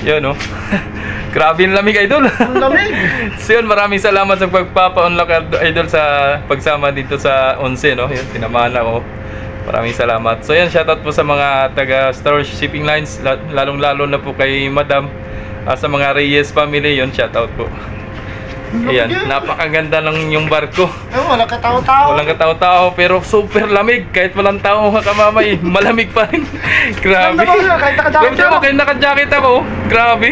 Yun, no? Grabe yung lamig, idol. Ang lamig. so yun, maraming salamat sa pagpapa-unlock, idol, sa pagsama dito sa 11, no? Yun, tinamahan ako. Maraming salamat. So yan, shoutout po sa mga taga Star Shipping Lines, la- lalong-lalo na po kay Madam, ah, sa mga Reyes family, yun, shoutout po. Ayan, napakaganda ng yung barko. Eh, wala katao-tao. Walang katao-tao pero super lamig. Kahit walang tao kamamay, malamig pa rin. Grabe. Ko yun, kahit naka-jacket Grabe ako. kahit naka-jacket ako. Grabe.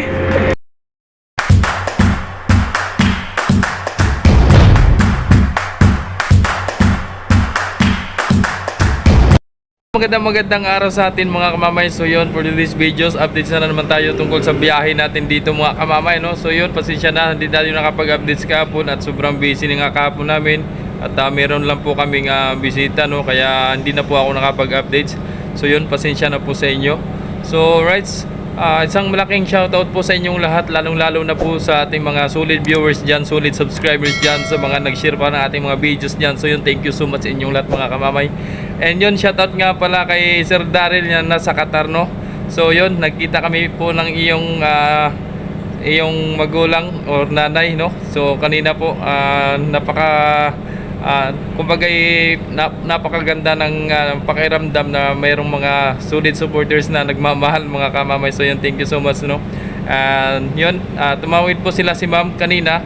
Magandang magandang araw sa atin mga kamamay. So yun, for today's videos, updates na, naman tayo tungkol sa biyahe natin dito mga kamamay. No? So yun, pasensya na, hindi tayo nakapag-updates kahapon at sobrang busy na nga kahapon namin. At ah, meron lang po kaming ah, bisita, no? kaya hindi na po ako nakapag-updates. So yun, pasensya na po sa inyo. So right, ah, isang malaking shoutout po sa inyong lahat, lalong-lalo na po sa ating mga solid viewers dyan, solid subscribers dyan, sa mga nag-share pa ng ating mga videos dyan. So yun, thank you so much sa inyong lahat mga kamamay. And yun, shoutout nga pala kay Sir Daryl yan nasa Qatar, no? So yun, nagkita kami po ng iyong ah, iyong magulang or nanay, no? So kanina po, ah, napaka ah, kumbaga eh, na, napakaganda ng ah, pakiramdam na mayroong mga solid supporters na nagmamahal mga kamamay. So yun, thank you so much, no? And yun, ah, tumawid po sila si ma'am kanina,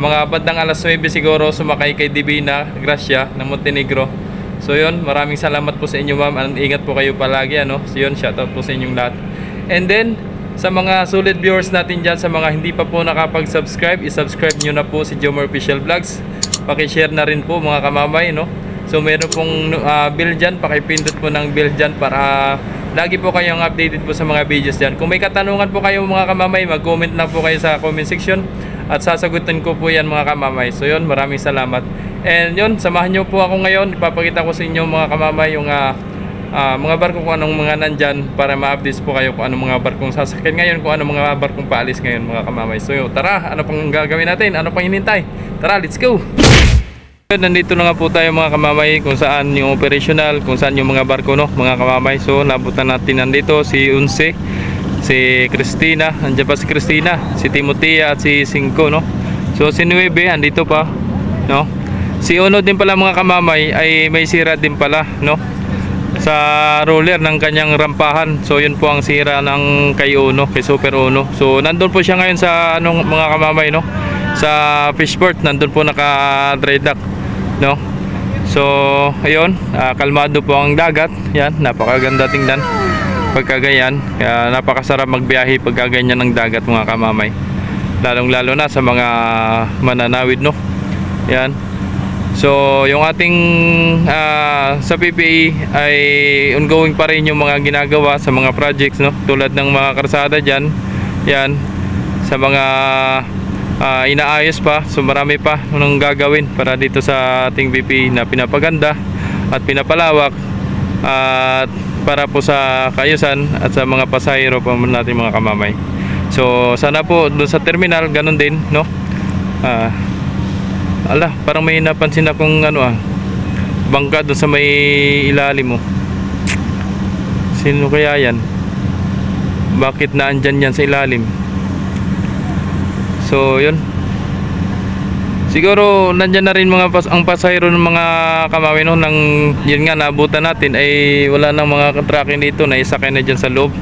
mga bandang alas 9 siguro sumakay kay Divina Gracia ng Montenegro. So yun, maraming salamat po sa inyo ma'am. Ingat po kayo palagi ano. So yun, shoutout po sa inyong lahat. And then sa mga solid viewers natin dyan, sa mga hindi pa po nakapag-subscribe, i-subscribe nyo na po si Jomar Official Vlogs. Paki-share na rin po mga kamamay, no? So meron pong ah, bell dyan, pakipindot po ng bell dyan para lagi po kayong updated po sa mga videos dyan. Kung may katanungan po kayo mga kamamay, mag-comment lang po kayo sa comment section at sasagutin ko po yan mga kamamay. So yun, maraming salamat. And yun, samahan nyo po ako ngayon. Ipapakita ko sa inyo mga kamamay yung ah, ah, mga barko kung anong mga nandyan para ma-update po kayo kung anong mga barkong sasakyan ngayon, kung anong mga barkong paalis ngayon mga kamamay. So tara, ano pang gagawin natin? Ano pang hinintay? Tara, let's go! Nandito na nga po tayo mga kamamay kung saan yung operational, kung saan yung mga barko no, mga kamamay. So nabutan natin nandito si Unse, si Christina, nandiyan pa si Christina, si Timotea at si Cinco no. So si Nueve andito pa no. Si Uno din pala mga kamamay ay may sira din pala no sa roller ng kanyang rampahan. So yun po ang sira ng kay Uno, kay Super Uno. So nandun po siya ngayon sa anong mga kamamay no? Sa fishport nandun po naka dry dock no? So ayun ah, kalmado po ang dagat. Yan napakaganda tingnan pagka ganyan kaya napakasarap magbiyahe pagka ganyan ng dagat mga kamamay. Lalong lalo na sa mga mananawid no? Yan So, yung ating ah, sa PPE ay ongoing pa rin yung mga ginagawa sa mga projects, no? Tulad ng mga karsada dyan, yan, sa mga ah, inaayos pa. So, marami pa nung gagawin para dito sa ating PPE na pinapaganda at pinapalawak at para po sa kayusan at sa mga pasahero pa natin mga kamamay. So, sana po doon sa terminal, ganun din, no? Ah, Ala, parang may napansin akong ano ah. Bangka doon sa may ilalim mo. Sino kaya yan? Bakit naandyan yan sa ilalim? So, yun. Siguro nandyan na rin mga pas ang pasahero ng mga kamawin no, nang yun nga naabutan natin ay wala nang mga tracking dito na isakay na dyan sa loob.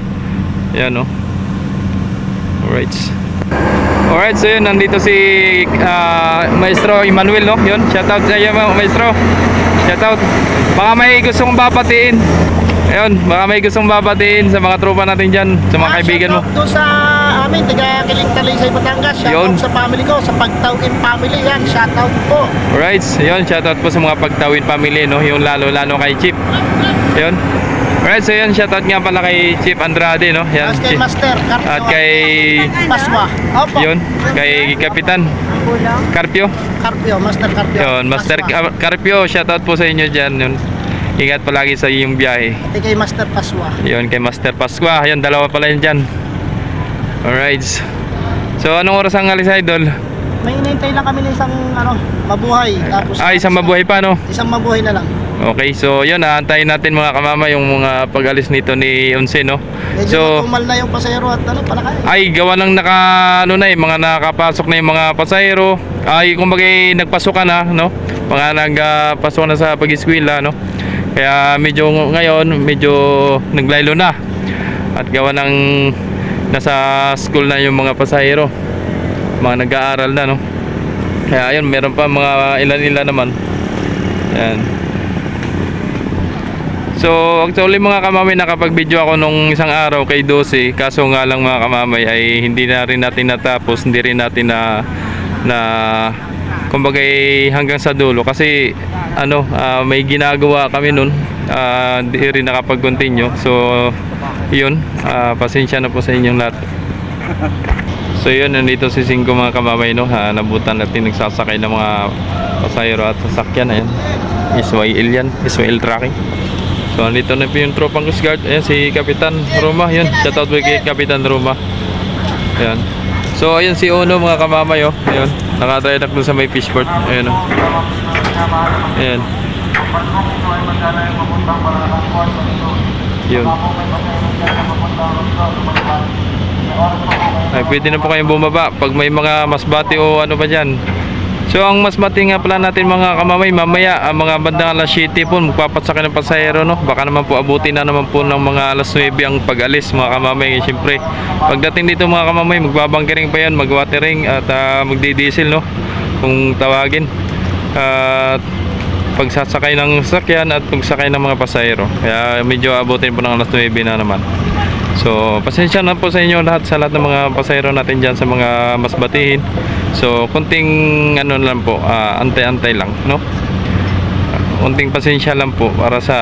Yan no. Alright. Alright, so yun, nandito si ah, Maestro Emmanuel, no? Yun, shoutout sa iyo, ma- Maestro. Shoutout. Baka may gusto kong babatiin. Ayun, baka may gusto kong babatiin sa mga tropa natin dyan, sa mga Ah, kaibigan mo. shoutout sa amin, taga Kiling Talisay, Batangas. Shoutout Yun. sa family ko, sa Pagtawin family yan. Shoutout po. Alright, yun, shoutout po sa mga pagtawid family, no? Yung lalo-lalo kay Chip. Yun. Alright, so yun, shoutout nga pala kay Chip Andrade, no? Yan, Tapos kay. Master Carpio. At kay, Paswa. Opo. yun, kay Kapitan Carpio. Carpio, Master Carpio. Yun, Master Paswa. Carpio, shoutout po sa inyo dyan. Yun. Ingat palagi sa iyong biyahe. At kay Master Paswa. Yun, kay Master Pasqua. Yun, dalawa pala yun dyan. Alright. So, anong oras ang alis, Idol? May inintay lang kami ng isang ano, mabuhay. Tapos Ah, isang mabuhay pa, no? Isang mabuhay na lang. Okay, so yun, aantayin natin mga kamama yung mga pag-alis nito ni Unse, no? Medyo So, matumal na yung pasahero at ano, palakay. ay gawa ng naka ano na eh, mga nakapasok na yung mga pasahero. Ay kumbaga eh, nagpasok na, no? Mga nagpasok na sa pag-eskwela, no? Kaya medyo ngayon, medyo naglaylo na. At gawa ng nasa school na yung mga pasahero. Mga nag-aaral na, no? Kaya ayun, meron pa mga ilan-ilan naman. Yan. So, actually mga kamamay, nakapag-video ako nung isang araw kay 12. Kaso nga lang mga kamamay ay hindi na rin natin natapos, hindi rin natin na na kumbaga eh, hanggang sa dulo kasi ano, ah, may ginagawa kami nun. ah, Hindi rin nakapag-continue. So, yun, ah, pasensya na po sa inyong lahat. So yun, nandito si Singko mga kamamay no, ha, nabutan natin nagsasakay ng mga pasahero at sasakyan ayan. Iswail yan, Iswail tracking. So nandito na po yung tropang Coast Guard. Ayan si Kapitan Roma, yun. Shoutout po kay Kapitan Roma. Ayan. So ayan si Ono mga kamamay oh. Ayan. Nakatry na sa may fishport. Ayan oh. Ayan. Yun. Ay, pwede na po kayong bumaba pag may mga masbati o ano pa dyan. So, ang masbati nga pala natin mga kamamay, mamaya, ang mga bandang alas 7 po, magpapatsaka ng pasahero, no? Baka naman po abutin na naman po ng mga alas 9 ang pag-alis mga kamamay. Siyempre, pagdating dito mga kamamay, magbabangkering pa yan, magwatering at ah, magdi-diesel, no? Kung tawagin. At pagsasakay ng sasakyan at pagsakay ng mga pasahero. Kaya medyo abutin po ng alas 9 na naman. So, pasensya na po sa inyo lahat sa lahat ng mga pasahero natin dyan sa mga masbatihin. So, konting ano lang po, ah, antay-antay lang, no? Konting pasensya lang po para sa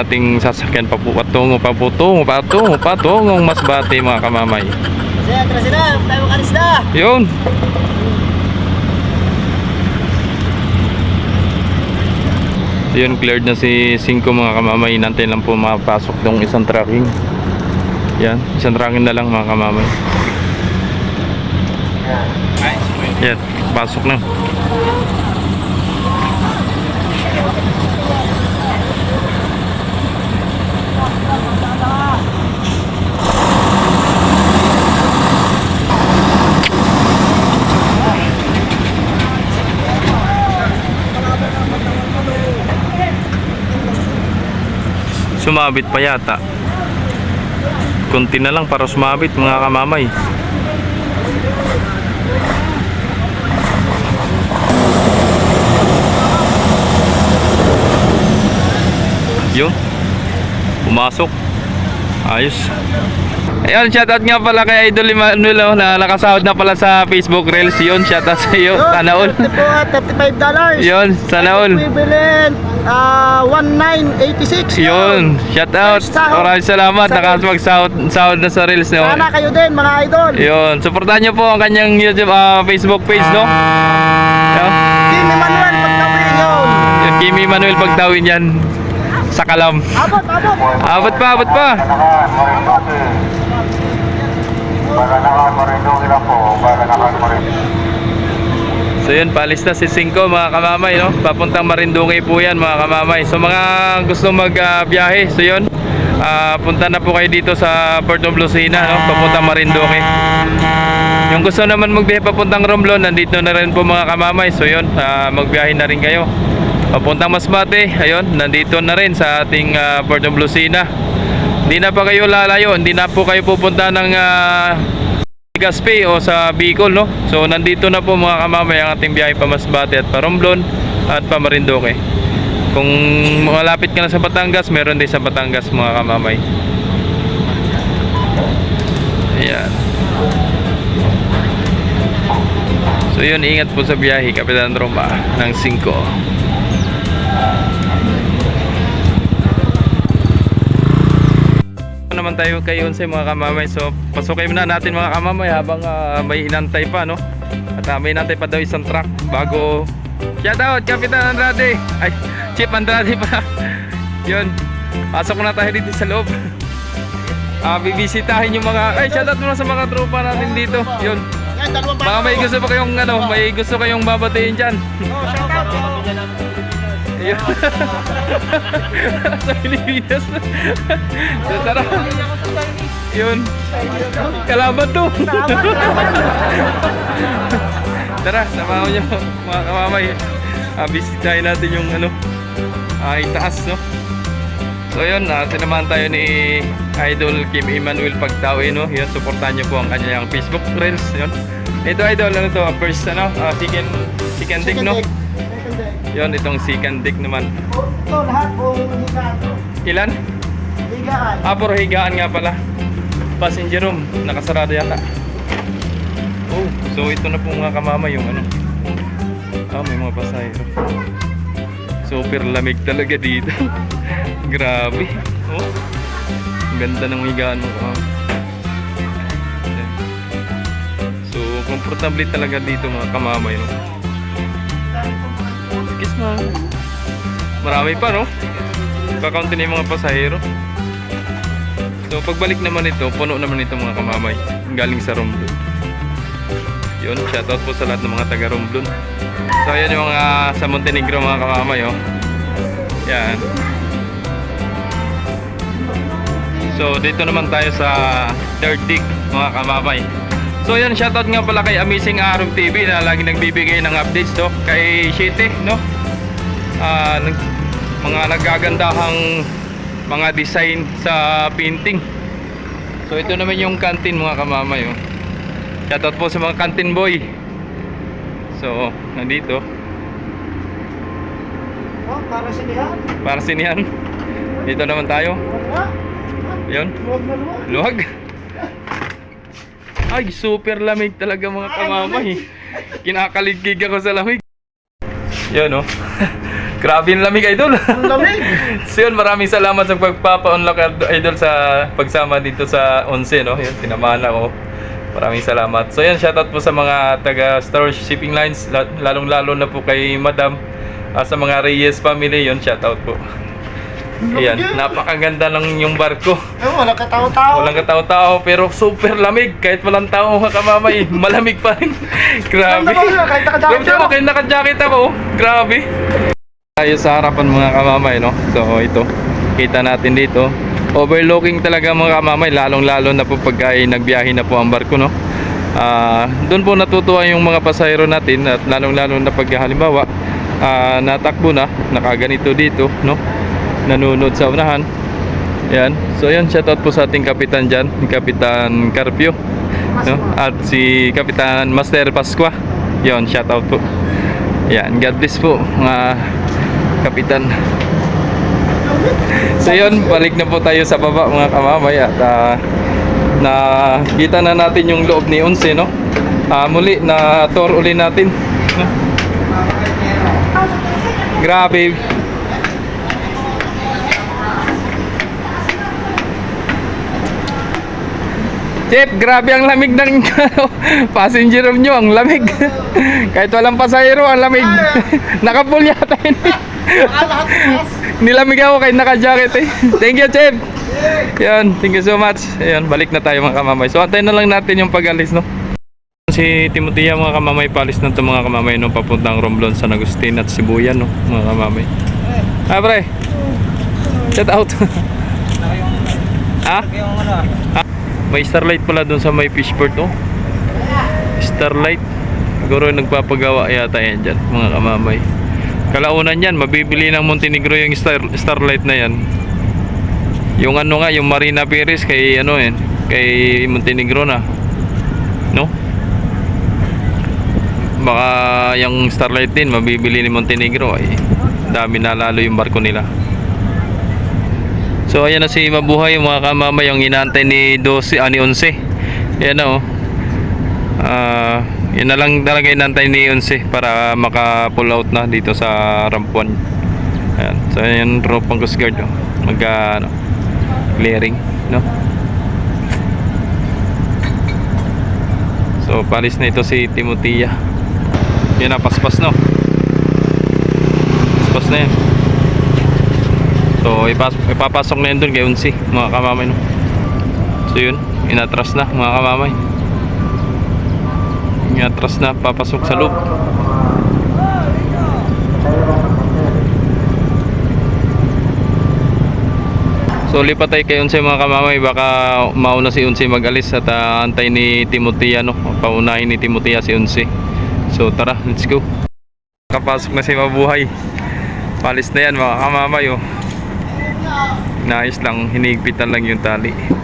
ating sasakyan pa po patungo pa po tungo pa tungo pa tungong masbati mga kamamay. Kasi, tara sila, tayo makalis na. Yun. Yun, cleared na si 5 mga kamamay. Nantay lang po mapasok tong isang tracking. Yan, isang tracking na lang mga kamamay. Yan, pasok na. Sumabit pa yata. Kunti na lang para sumabit mga kamamay. Yun. Pumasok. Ayos. Ayun, shoutout nga pala kay Idol Emmanuel oh, na nakasahod na pala sa Facebook Reels. Yun, shoutout sa iyo. Sana all. Ito po, at $35. Yun, sana all. Equivalent, ah, 1986. Yun, shout out. First sahod. Maraming salamat. Sa Nakasag-sahod sahod na sa Reels. No? Sana kayo din, mga idol. Yun, supportahan niyo po ang kanyang YouTube, ah, Facebook page, no? Yun, Team Emmanuel, pagkawin yun. yun Kimi Manuel Pagtawin yan. Sa Kalam. Abot, abot. Abot pa, abot pa. So yun, paalis na si Cinco mga kamamay, no? Papuntang Marinduque po yan mga kamamay. So mga gusto magbiyahe, so yun, ah, punta na po kayo dito sa Port of Lucena, no? Papuntang Marinduque. Yung gusto naman magbiyahe papuntang Romblon, nandito na rin po mga kamamay. So yun, ah, magbiyahe na rin kayo. Papuntang Masbate, ayun, nandito na rin sa ating ah, Port of Lucena. Hindi na pa kayo lalayo, hindi na po kayo pupunta ng ah, Gaspi o sa Bicol, no? So, nandito na po mga kamamay ang ating biyahe pa Masbate at pa Romblon at pa Marinduque. Kung malapit ka na sa Batangas, meron din sa Batangas mga kamamay. Ayan. So yun, ingat po sa biyahe, Kapitan Roma ng 5. Naman tayo kay Unsay mga kamamay. So, pasukin muna natin mga kamamay habang ah, may inantay pa, no? At ah, may inantay pa daw isang truck bago... Shout out, Kapitan Andrade! Ay, Chief Andrade pa. Yun. Pasok muna tayo dito sa loob. Ah, bibisitahin yung mga... Ay, shout out muna sa mga tropa natin dito. Yun. Baka may gusto pa kayong ano, may gusto kayong babatiin dyan. Oh, shout out. Ayun. sa Pilipinas. so, tara. Yun. Kalaban to. tara, samahan niyo mga kamamay. Uh, bisitahin natin yung ano, ah, itaas, no? So yun, uh, sinamahan tayo ni Idol Kim Emmanuel Pagtawi, no? Yun, supportahan niyo po ang kanyang Facebook Reels, yun. Ito Idol, ano to, first ano, uh, chicken, chicken dick, no? Yun, itong chicken dick naman. Ito lahat kung higaan to. Ilan? Higaan. Ah, puro higaan nga pala. Passenger room, nakasarado yata. Oh, so ito na po mga kamama yung ano. Ah, may mga pasahero. Super lamig talaga dito. Grabe. Oh. Ganda ng higaan mo kamama. Ayan. So, komportable talaga dito mga kamama yun. Marami pa, no? Kakaunti na yung mga pasahero. So pagbalik naman ito, puno naman ito mga kamamay. Galing sa Romblon. Yun, shoutout po sa lahat ng mga taga Romblon. So ayan yung mga sa Montenegro mga kamamay oh. Yan. So dito naman tayo sa Third Dig mga kamamay. So yan, shoutout nga pala kay Amazing Araw TV na lagi nagbibigay ng updates to. Kay Shite, no? Ah, nag- mga nagagandahang mga design sa painting. So ito naman yung canteen mga kamamay oh. Shoutout po sa mga canteen boy. So, nandito Oh, para sinihan. para sinihan. Dito naman tayo. Na luwag. Ay, super lamig talaga mga kamamay. Kinakaligkig ako sa lamig. Yan oh. Grabe yung lamig idol. Ang lamig. So yun, maraming salamat sa pagpapa-unlock idol sa pagsama dito sa 11, no? Yun, tinamahan ako. Maraming salamat. So yan, shoutout po sa mga taga Star Shipping Lines, la- lalong-lalo na po kay Madam, ah, sa mga Reyes family, yun, shoutout po. Ayan, napakaganda ng yung barko. Eh, wala katao-tao. Walang katao-tao, pero super lamig. Kahit walang tao, kamamay, malamig pa rin. Grabe. Kahit naka-jacket Grabe, ako. kahit naka-jacket ako. Grabe. Tayo sa harapan mga kamamay, no? So, ito. Kita natin dito. Overlooking talaga mga kamamay, lalong-lalo na po pag ay nagbiyahe na po ang barko, no? Ah, doon po natutuwa yung mga pasahero natin at lalong-lalo na pag halimbawa ah, natakbo na, nakaganito dito, no? Nanunod sa unahan. Yan. So, yan. Shoutout po sa ating kapitan dyan, Kapitan Carpio. No? At si Kapitan Master Pasqua. Yon, shoutout po. Yan, God bless po mga kapitan. So yun, balik na po tayo sa baba mga kamamay at ah, nakita na natin yung loob ni Onse, no? Ah, muli na tour uli natin. Grabe. Chef, grabe ang lamig ng passenger room nyo, ang lamig. Kahit walang pasahero, ang lamig. Nakapul yata yun. Nilamig ako kahit naka-jacket eh. Thank you, Chef. Yan, thank you so much. Ayan, balik na tayo mga kamamay. So, antayin na lang natin yung pag-alis, no? Si Timotea mga kamamay, palis na to mga kamamay, no? Papuntang Romblon, San Agustin at Sibuyan, no? Mga kamamay. Ah, pre. Shout out. ha? Ah, may starlight pala doon sa may fishport, oh. Starlight. Siguro nagpapagawa yata yan dyan, mga kamamay. Kalaunan yan, mabibili ng Montenegro yung star, starlight na yan. Yung ano nga, yung Marina Perez kay ano yan, kay Montenegro na. No? Baka yung starlight din, mabibili ni Montenegro ay dami na lalo yung barko nila. So ayan na si Mabuhay mga kamama yung inaantay ni 12 ah, ni 11. Ayan na oh. Ah, yun na lang talaga inaantay ni 11 para maka-pull out na dito sa Rampuan. Ayan. So ayan ropang Coast Guard oh. Mag ah, ano, clearing, no? So palis na ito si Timotea. Yan na paspas no. Paspas na yan. So ipas ipapasok na yun dun kay Unsi mga kamamay no. So yun, inatras na mga kamamay may atras na papasok sa loob So lipat tayo kay Unsay mga kamamay baka mauna si Unsay magalis at uh, antay ni Timothy ano paunahin ni Timothy si Unsay. So tara, let's go. Kapasok na si Mabuhay. Palis na yan mga kamamay oh. Naayos lang, hinigpitan lang yung tali.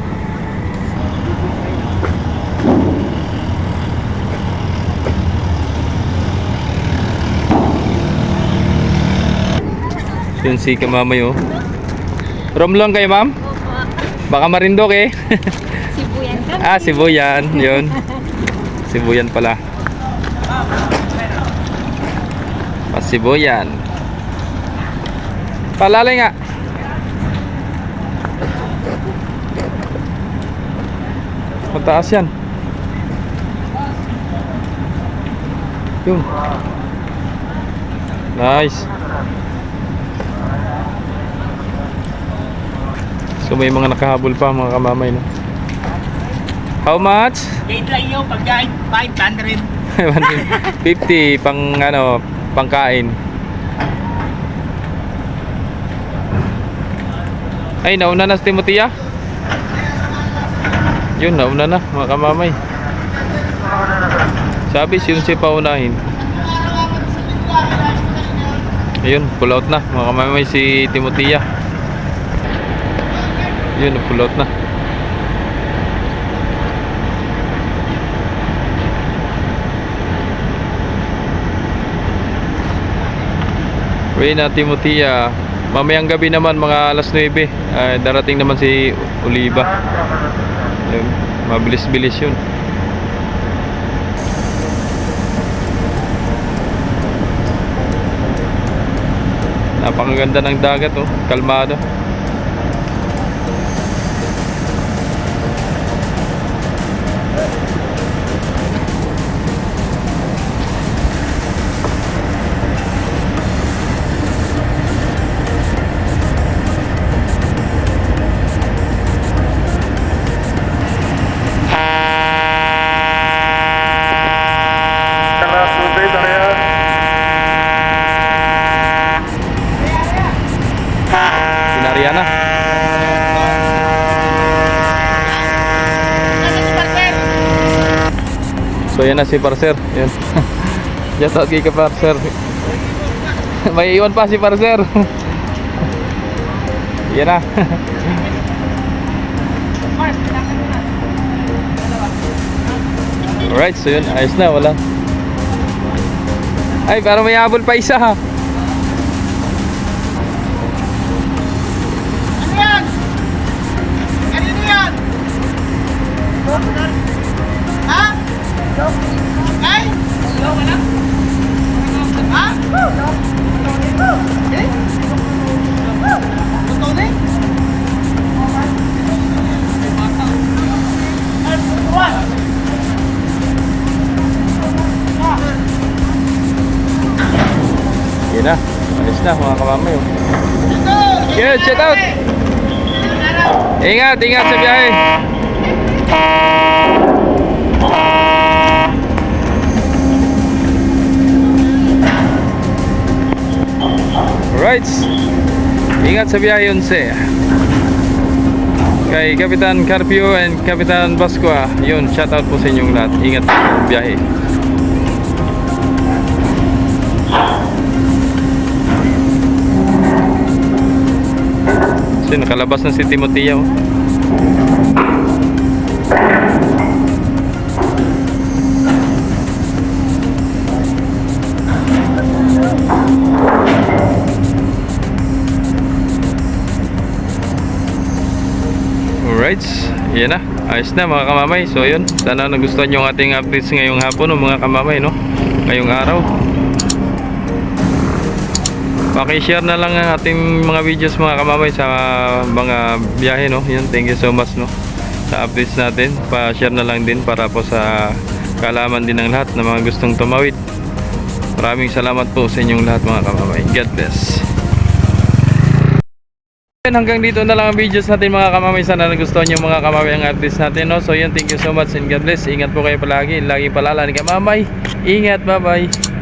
Yun si kamamay oh. Rom lang kayo ma'am? Baka marindok eh. Sibuyan kami. ah, Sibuyan. Yun. Sibuyan pala. Pasibuyan. Palalay nga. Mataas yan. Yun. Nice. So may mga nakahabol pa mga kamamay no. How much? Lang yun, pagkain 500. 50 pang ano, pangkain. Ay, nauna na si Timotia. Yun, nauna na mga kamamay. Sabi si Yunsi paunahin. Ayun, pull out na mga kamamay si Timotia. Yun, out na. Reyna Timotia. Mamayang gabi naman mga alas 9. ay darating naman si Oliva. Yun, mabilis-bilis yun. Napakaganda ng dagat oh, kalmado. So yan na si Parser. Yan. Just out kay ka Parser. May iwan pa si Parser. yan na. Alright, so yun. Ayos na, wala. Ay, parang may habol pa isa ha. Na mga kamamay. Good, shout out. Ingat, ingat sa biyahe. Alright. Ingat sa biyahe yun si. Kay Kapitan Carpio and Kapitan Basqua. Yun, shout out po sa inyong lahat. Ingat sa biyahe. So, nakalabas na si Timotea. Oh. Alright, yan na. Ayos na mga kamamay. So yun, sana nagustuhan nyo ang ating updates ngayong hapon no, mga kamamay no. Ngayong araw. Paki-share na lang ang ating mga videos mga kamamay sa mga biyahe no. Yun, thank you so much no sa updates natin. Pa-share na lang din para po sa kaalaman din ng lahat na mga gustong tumawid. Maraming salamat po sa inyong lahat mga kamamay. God bless. Hanggang dito na lang ang videos natin mga kamamay. Sana nagustuhan nyo mga kamamay ang artist natin. No? So yun, thank you so much and God bless. Ingat po kayo palagi. Lagi palalan kamamay. Ingat, bye bye.